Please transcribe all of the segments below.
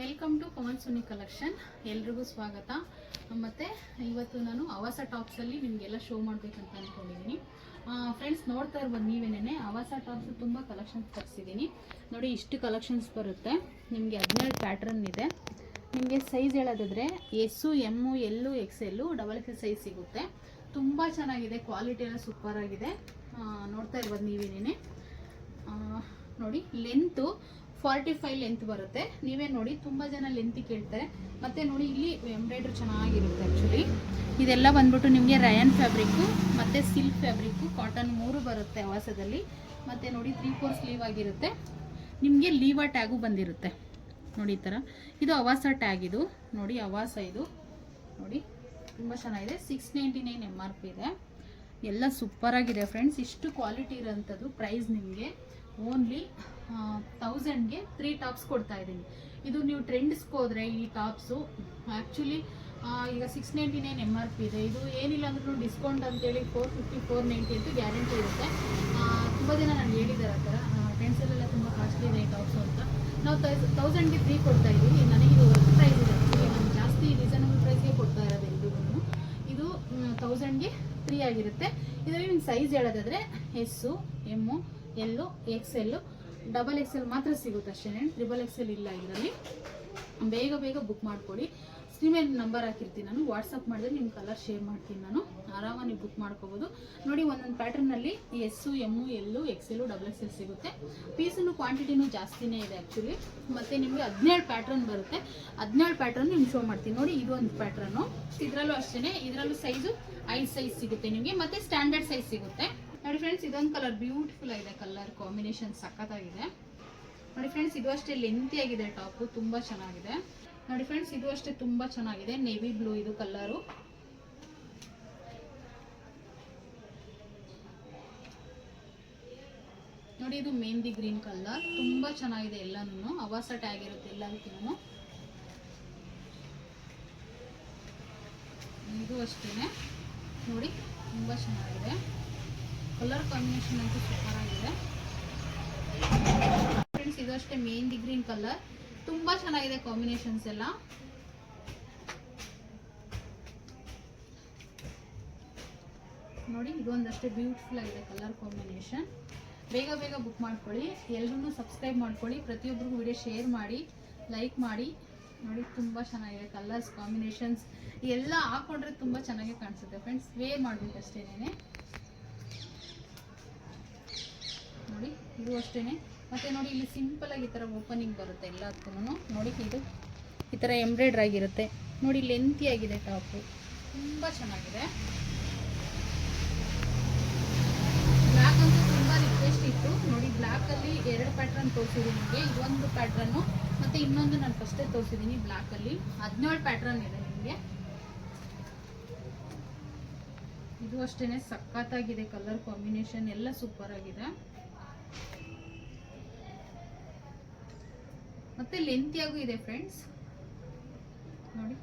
Welcome to Pavan Suni collection ಎಲ್ರಿಗೂ ಸ್ವಾಗತ. ಮತ್ತು ಇವತ್ತು ನಾನು ಅವಾಸ ಟಾಪ್ಸಲ್ಲಿ ನಿಮಗೆಲ್ಲ ಶೋ ಮಾಡಬೇಕಂತ ಅಂದ್ಕೊಂಡಿದ್ದೀನಿ ಫ್ರೆಂಡ್ಸ್ ನೋಡ್ತಾ ಇರ್ಬೋದು ನೀವೇನೇ ಅವಾಸ ಟಾಪ್ಸ್ ತುಂಬ ಕಲೆಕ್ಷನ್ಸ್ ತರಿಸಿದ್ದೀನಿ ನೋಡಿ ಇಷ್ಟು ಕಲೆಕ್ಷನ್ಸ್ ಬರುತ್ತೆ. ನಿಮಗೆ ಹದಿನೇಳು ಪ್ಯಾಟ್ರನ್ ಇದೆ. ನಿಮಗೆ ಸೈಜ್ ಹೇಳೋದಾದ್ರೆ S M L X L double X size ಸಿಗುತ್ತೆ. ತುಂಬ ಚೆನ್ನಾಗಿದೆ. ಕ್ವಾಲಿಟಿ ಎಲ್ಲ ಸೂಪರ್ ಆಗಿದೆ. ಆ, ನೋಡ್ತಾ ಇರ್ಬೋದು ನೀವೇನೇ ನೋಡಿ ಲೆಂತು ಫಾರ್ಟಿ ಫೈವ್ ಲೆಂತ್ ಬರುತ್ತೆ. ನೀವೇ ನೋಡಿ, ತುಂಬ ಜನ ಲೆಂತ್ ಕೇಳ್ತಾರೆ. ಮತ್ತು ನೋಡಿ, ಇಲ್ಲಿ ಎಂಬ್ರಾಯ್ಡ್ರಿ ಚೆನ್ನಾಗಿರುತ್ತೆ ಆ್ಯಕ್ಚುಲಿ ಇದೆಲ್ಲ ಬಂದ್ಬಿಟ್ಟು ನಿಮಗೆ ರಯನ್ ಫ್ಯಾಬ್ರಿಕ್ಕು ಮತ್ತು ಸಿಲ್ಕ್ ಫ್ಯಾಬ್ರಿಕ್ಕು ಕಾಟನ್ ಮೂರು ಬರುತ್ತೆ ಆವಾಸದಲ್ಲಿ ಮತ್ತು ನೋಡಿ ತ್ರೀ ಫೋರ್ ಸ್ಲೀವ್ ಆಗಿರುತ್ತೆ. ನಿಮಗೆ ಲೀವ ಟ್ಯಾಗು ಬಂದಿರುತ್ತೆ. ನೋಡಿ ಈ ಥರ ಇದು ಅವಾಸ ಟ್ಯಾಗ್ ಇದು. ನೋಡಿ ಅವಾಸ ಇದು. ನೋಡಿ, ತುಂಬ ಚೆನ್ನಾಗಿದೆ. Six ninety nine M R P ಇದೆ. ಎಲ್ಲ ಸೂಪರಾಗಿದೆ ಫ್ರೆಂಡ್ಸ್ ಇಷ್ಟು ಕ್ವಾಲಿಟಿ ಇರೋಂಥದ್ದು ಪ್ರೈಸ್ ನಿಮಗೆ. ಓನ್ಲಿ ತೌಸಂಡ್ಗೆ ತ್ರೀ ಟಾಪ್ಸ್ ಕೊಡ್ತಾ ಇದ್ದೀನಿ. ಇದು ನೀವು ಟ್ರೆಂಡ್ಸ್ಗೆ ಹೋದರೆ ಈ ಟಾಪ್ಸು ಆ್ಯಕ್ಚುಲಿ ಈಗ six ninety nine M R P ಇದೆ. ಇದು ಏನಿಲ್ಲ ಅಂದ್ರೂ ಡಿಸ್ಕೌಂಟ್ ಅಂತೇಳಿ ಫೋರ್ ಫಿಫ್ಟಿ ಫೋರ್ ನೈಂಟಿ ಅಂತ ಗ್ಯಾರಂಟಿ ಇರುತ್ತೆ. ತುಂಬ ಜನ ನಾನು ಹೇಳಿದ್ದಾರೆ ಆ ಥರ. ಫ್ರೆಂಡ್ಸಲ್ಲೆಲ್ಲ ತುಂಬ ಕಾಸ್ಟ್ಲಿ ಇದೆ ಈ ಟಾಪ್ಸು ಅಂತ. ನಾವು ತೌಸಂಡ್ಗೆ ತ್ರೀ ಕೊಡ್ತಾ ಇದ್ದೀವಿ. ನನಗೆ ಇದು ವರ್ಕ್ ಪ್ರೈಸ್ ಇದೆ. ನಾನು ಜಾಸ್ತಿ ರೀಸನಬಲ್ ಪ್ರೈಸ್ಗೆ ಕೊಡ್ತಾ ಇರೋದು ಎಲ್ರಿಗೂ ಇದು ತೌಸಂಡ್ಗೆ ತ್ರೀ ಆಗಿರುತ್ತೆ. ಇದರಲ್ಲಿ ನಿಮ್ಮ ಸೈಜ್ ಹೇಳೋದಾದರೆ S M L X L double X L ಮಾತ್ರ ಸಿಗುತ್ತೆ ಅಷ್ಟೇ ಟ್ರಿಬಲ್ ಎಕ್ಸ್ ಎಲ್ ಇಲ್ಲ ಇದರಲ್ಲಿ. ಬೇಗ ಬೇಗ ಬುಕ್ ಮಾಡ್ಕೊಳ್ಳಿ ಸ್ಕ್ರೀನ್ ನಂಬರ್ ಹಾಕಿರ್ತೀನಿ ನಾನು. ವಾಟ್ಸಪ್ ಮಾಡಿದ್ರೆ ನಿಮ್ಮ ಕಲರ್ ಶೇರ್ ಮಾಡ್ತೀನಿ ನಾನು. ಆರಾಮಾಗಿ ಬುಕ್ ಮಾಡ್ಕೋಬೋದು. ನೋಡಿ ಒಂದೊಂದು ಪ್ಯಾಟರ್ನಲ್ಲಿ S M L X L double X L ಸಿಗುತ್ತೆ. ಪೀಸನ್ನು ಕ್ವಾಂಟಿಟಿನೂ ಜಾಸ್ತಿನೇ ಇದೆ ಆ್ಯಕ್ಚುಲಿ ಮತ್ತು ನಿಮಗೆ ಹದಿನೇಳು ಪ್ಯಾಟ್ರನ್ ಬರುತ್ತೆ. ಹದಿನೇಳು ಪ್ಯಾಟ್ರನ್ ನಿಮ್ಗೆ ಶೋ ಮಾಡ್ತೀನಿ. ನೋಡಿ ಇದು ಒಂದು ಪ್ಯಾಟ್ರನ್ನು ಇದರಲ್ಲೂ ಅಷ್ಟೇ ಇದರಲ್ಲೂ ಸೈಜು ಐದು ಸೈಜ್ ಸಿಗುತ್ತೆ ನಿಮಗೆ. ಮತ್ತು ಸ್ಟ್ಯಾಂಡರ್ಡ್ ಸೈಜ್ ಸಿಗುತ್ತೆ. ನೋಡಿ ಫ್ರೆಂಡ್ಸ್ ಇದೊಂದು ಕಲರ್ ಬ್ಯೂಟಿಫುಲ್ ಆಗಿದೆ. ಕಲರ್ ಕಾಂಬಿನೇಷನ್ ಸಖತ್ತಾಗಿದೆ. ನೋಡಿ ಫ್ರೆಂಡ್ಸ್ ಇದು ಅಷ್ಟೇ ಲೆಂತಿ ಆಗಿದೆ ಟಾಪು ತುಂಬ ಚೆನ್ನಾಗಿದೆ. ನೋಡಿ ಫ್ರೆಂಡ್ಸ್ ಇದು ಅಷ್ಟೇ ತುಂಬ ಚೆನ್ನಾಗಿದೆ. ನೇವಿ ಬ್ಲೂ ಇದು ಕಲರು ನೋಡಿ ಇದು ಮೆಹಂದಿ ಗ್ರೀನ್ ಕಲರ್ ತುಂಬ ಚೆನ್ನಾಗಿದೆ ಎಲ್ಲನೂ ಅವಾಸ ಟ್ಯಾಗ್ ಇರುತ್ತೆ ಎಲ್ಲದಕ್ಕೂ ಇದು ಅಷ್ಟೇ ನೋಡಿ, ತುಂಬ ಚೆನ್ನಾಗಿದೆ. ಕಲರ್ ಕಾಂಬಿನೇಷನ್ ಅಂತೂ ಸೂಪರ್ ಆಗಿದೆ. ಫ್ರೆಂಡ್ಸ್ ಇದು ಅಷ್ಟೇ ಮೆಹಂದಿ ಗ್ರೀನ್ ಕಲರ್ ತುಂಬಾ ಚೆನ್ನಾಗಿದೆ ಕಾಂಬಿನೇಷನ್ಸ್ ಎಲ್ಲ. ನೋಡಿ, ಇದೊಂದಷ್ಟೇ ಬ್ಯೂಟಿಫುಲ್ ಆಗಿದೆ ಕಲರ್ ಕಾಂಬಿನೇಷನ್ ಬೇಗ ಬೇಗ ಬುಕ್ ಮಾಡ್ಕೊಳ್ಳಿ. ಎಲ್ರೂ ಸಬ್ಸ್ಕ್ರೈಬ್ ಮಾಡ್ಕೊಳ್ಳಿ. ಪ್ರತಿಯೊಬ್ಬರಿಗೂ ವಿಡಿಯೋ ಶೇರ್ ಮಾಡಿ ಲೈಕ್ ಮಾಡಿ. ನೋಡಿ, ತುಂಬ ಚೆನ್ನಾಗಿದೆ ಕಲರ್ಸ್ ಕಾಂಬಿನೇಷನ್ಸ್ ಎಲ್ಲ ಹಾಕೊಂಡ್ರೆ ತುಂಬ ಚೆನ್ನಾಗಿ ಕಾಣಿಸುತ್ತೆ. ಫ್ರೆಂಡ್ಸ್ ವೇರ್ ಮಾಡಬೇಕು ನೋಡಿ, ಇದು ಅಷ್ಟೇನೆ. ಮತ್ತೆ ನೋಡಿ, ಇಲ್ಲಿ ಸಿಂಪಲ್ ಆಗಿ ಈ ಥರ ಓಪನಿಂಗ್ ಬರುತ್ತೆ ಎಲ್ಲದಕ್ಕೂ ನೋಡಿ, ಇದು ಈ ಥರ ಎಂಬ್ರಾಯ್ಡ್ರ್ ಆಗಿರುತ್ತೆ. ನೋಡಿ ಲೆಂತಿ ಆಗಿದೆ ಟಾಪು ತುಂಬ ಚೆನ್ನಾಗಿದೆ. ಬ್ಲ್ಯಾಕ್ ಅಂತೂ ತುಂಬ ರಿಕ್ವೆಸ್ಟ್ ಇತ್ತು. ನೋಡಿ ಬ್ಲ್ಯಾಕಲ್ಲಿ ಎರಡು ಪ್ಯಾಟ್ರನ್ ತೋರಿಸಿದ್ದೀನಿ ನಿಮಗೆ. ಇದೊಂದು ಪ್ಯಾಟ್ರನ್ನು ಮತ್ತು ಇನ್ನೊಂದು ನಾನು ಫಸ್ಟೇ ತೋರಿಸಿದ್ದೀನಿ ಬ್ಲ್ಯಾಕಲ್ಲಿ ಹದಿನೇಳು ಪ್ಯಾಟ್ರನ್ ಇದೆ ನಿಮಗೆ. ಇದು ಅಷ್ಟೇ ಸಖತ್ತಾಗಿದೆ ಕಲರ್ ಕಾಂಬಿನೇಷನ್ ಎಲ್ಲ ಸೂಪರ್ ಆಗಿದೆ. ಮತ್ತೆ ಲೆಂತಿಯಾಗೂ ಇದೆ ಫ್ರೆಂಡ್ಸ್ ನೋಡಿ.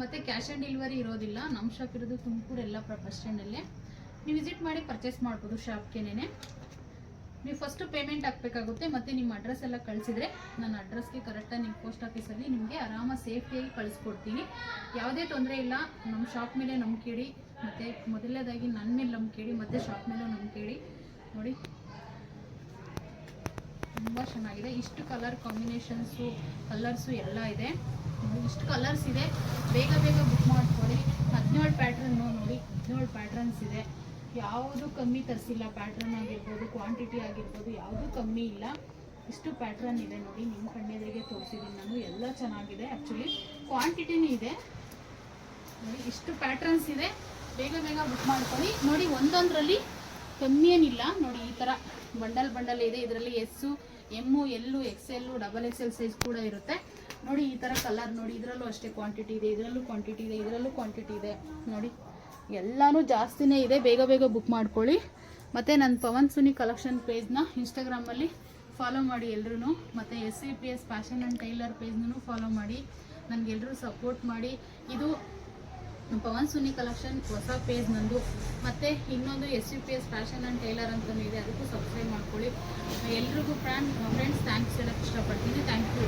ಮತ್ತೆ ಕ್ಯಾಶ್ ಆನ್ ಡೆಲಿವರಿ ಇರೋದಿಲ್ಲ. ನಮ್ಮ ಶಾಪ್ ಇರೋದು ತುಮಕೂರು ಎಲ್ಲ ಬಸ್ ಸ್ಟ್ಯಾಂಡಲ್ಲೇ ನೀವು ವಿಸಿಟ್ ಮಾಡಿ ಪರ್ಚೇಸ್ ಮಾಡ್ಬೋದು ಶಾಪ್ಗೆನೇ ನೀವು ಫಸ್ಟು ಪೇಮೆಂಟ್ ಹಾಕಬೇಕಾಗುತ್ತೆ. ಮತ್ತು ನಿಮ್ಮ ಅಡ್ರೆಸ್ ಎಲ್ಲ ಕಳಿಸಿದ್ರೆ ನನ್ನ ಅಡ್ರೆಸ್ಗೆ ಕರೆಕ್ಟಾಗಿ ನಿಮ್ಮ ಪೋಸ್ಟ್ ಆಫೀಸಲ್ಲಿ ನಿಮಗೆ ಆರಾಮ ಸೇಫ್ಟಿಯಾಗಿ ಕಳಿಸ್ಕೊಡ್ತೀನಿ. ಯಾವುದೇ ತೊಂದರೆ ಇಲ್ಲ. ನಮ್ಮ ಶಾಪ್ ಮೇಲೆ ನಂಬಿಕೆ ಮತ್ತು ಮೊದಲನೇದಾಗಿ ನನ್ನ ಮೇಲೆ ನಂಬಿಕೆ ಮತ್ತು ಶಾಪ್ ಮೇಲೂ ನಂಬಿಕೆ ನೋಡಿ. ತುಂಬ ಚೆನ್ನಾಗಿದೆ. ಇಷ್ಟು ಕಲರ್ ಕಾಂಬಿನೇಷನ್ಸು ಕಲರ್ಸು ಎಲ್ಲ ಇದೆ. ಇಷ್ಟು ಕಲರ್ಸ್ ಇದೆ. ಬೇಗ ಬೇಗ ಬುಕ್ ಮಾಡ್ಕೊಳ್ಳಿ. ಹದಿನೇಳು ಪ್ಯಾಟ್ರನ್ ನೋಡಿ, ಹದಿನೇಳು ಪ್ಯಾಟ್ರನ್ಸ್ ಇದೆ. ಯಾವುದು ಕಮ್ಮಿ ತರಿಸಿಲ್ಲ. ಪ್ಯಾಟ್ರನ್ ಆಗಿರ್ಬೋದು ಕ್ವಾಂಟಿಟಿ ಆಗಿರ್ಬೋದು, ಯಾವುದೂ ಕಮ್ಮಿ ಇಲ್ಲ. ಇಷ್ಟು ಪ್ಯಾಟ್ರನ್ ಇದೆ ನೋಡಿ. ನಿಮ್ಮ ಕಣ್ಣೆದರಿಗೆ ತೋರಿಸಿದ್ದೀನಿ ನಾನು. ಎಲ್ಲ ಚೆನ್ನಾಗಿದೆ. ಆ್ಯಕ್ಚುಲಿ ಕ್ವಾಂಟಿಟಿನೂ ಇದೆ. ನೋಡಿ, ಇಷ್ಟು ಪ್ಯಾಟ್ರನ್ಸ್ ಇದೆ. ಬೇಗ ಬೇಗ ಬುಕ್ ಮಾಡ್ಕೊಳ್ಳಿ. ನೋಡಿ, ಒಂದೊಂದರಲ್ಲಿ ಕಮ್ಮಿ ಏನಿಲ್ಲ. ನೋಡಿ, ಈ ಥರ ಬಂಡಲ್ ಬಂಡಲ್ ಇದೆ. ಇದರಲ್ಲಿ S M L X L double X L size ಕೂಡ ಇರುತ್ತೆ. ನೋಡಿ ಈ ಥರ ಕಲರ್ ನೋಡಿ, ಇದರಲ್ಲೂ ಅಷ್ಟೇ ಕ್ವಾಂಟಿಟಿ ಇದೆ, ಇದರಲ್ಲೂ ಕ್ವಾಂಟಿಟಿ ಇದೆ, ಇದರಲ್ಲೂ ಕ್ವಾಂಟಿಟಿ ಇದೆ. ನೋಡಿ, ಎಲ್ಲನೂ ಜಾಸ್ತಿನೇ ಇದೆ. ಬೇಗ ಬೇಗ ಬುಕ್ ಮಾಡ್ಕೊಳ್ಳಿ. ಮತ್ತು ನನ್ನ ಪವನ್ ಸುನಿ ಕಲೆಕ್ಷನ್ ಪೇಜ್ನ ಇನ್ಸ್ಟಾಗ್ರಾಮಲ್ಲಿ ಫಾಲೋ ಮಾಡಿ ಎಲ್ಲರೂ ಮತ್ತು S C P S fashion and tailor ಪೇಜ್ನೂ follow ಮಾಡಿ. ನನಗೆಲ್ಲರೂ ಸಪೋರ್ಟ್ ಮಾಡಿ. ಇದು ಪವನ್ ಸುನಿ ಕಲೆಕ್ಷನ್ ಹೊಸ ಪೇಜ್ ನಂದು ಮತ್ತೆ ಇನ್ನೊಂದು S U P S fashion and tailor ಅಂತಲೂ ಇದೆ, ಅದಕ್ಕೂ ಸಬ್ಸ್ಕ್ರೈಬ್ ಮಾಡ್ಕೊಳ್ಳಿ. ಎಲ್ರಿಗೂ ಫ್ರೆಂಡ್ ಫ್ರೆಂಡ್ಸ್ ಥ್ಯಾಂಕ್ಸ್ ಹೇಳಕ್ಕೆ ಇಷ್ಟಪಡ್ತೀನಿ. Thank you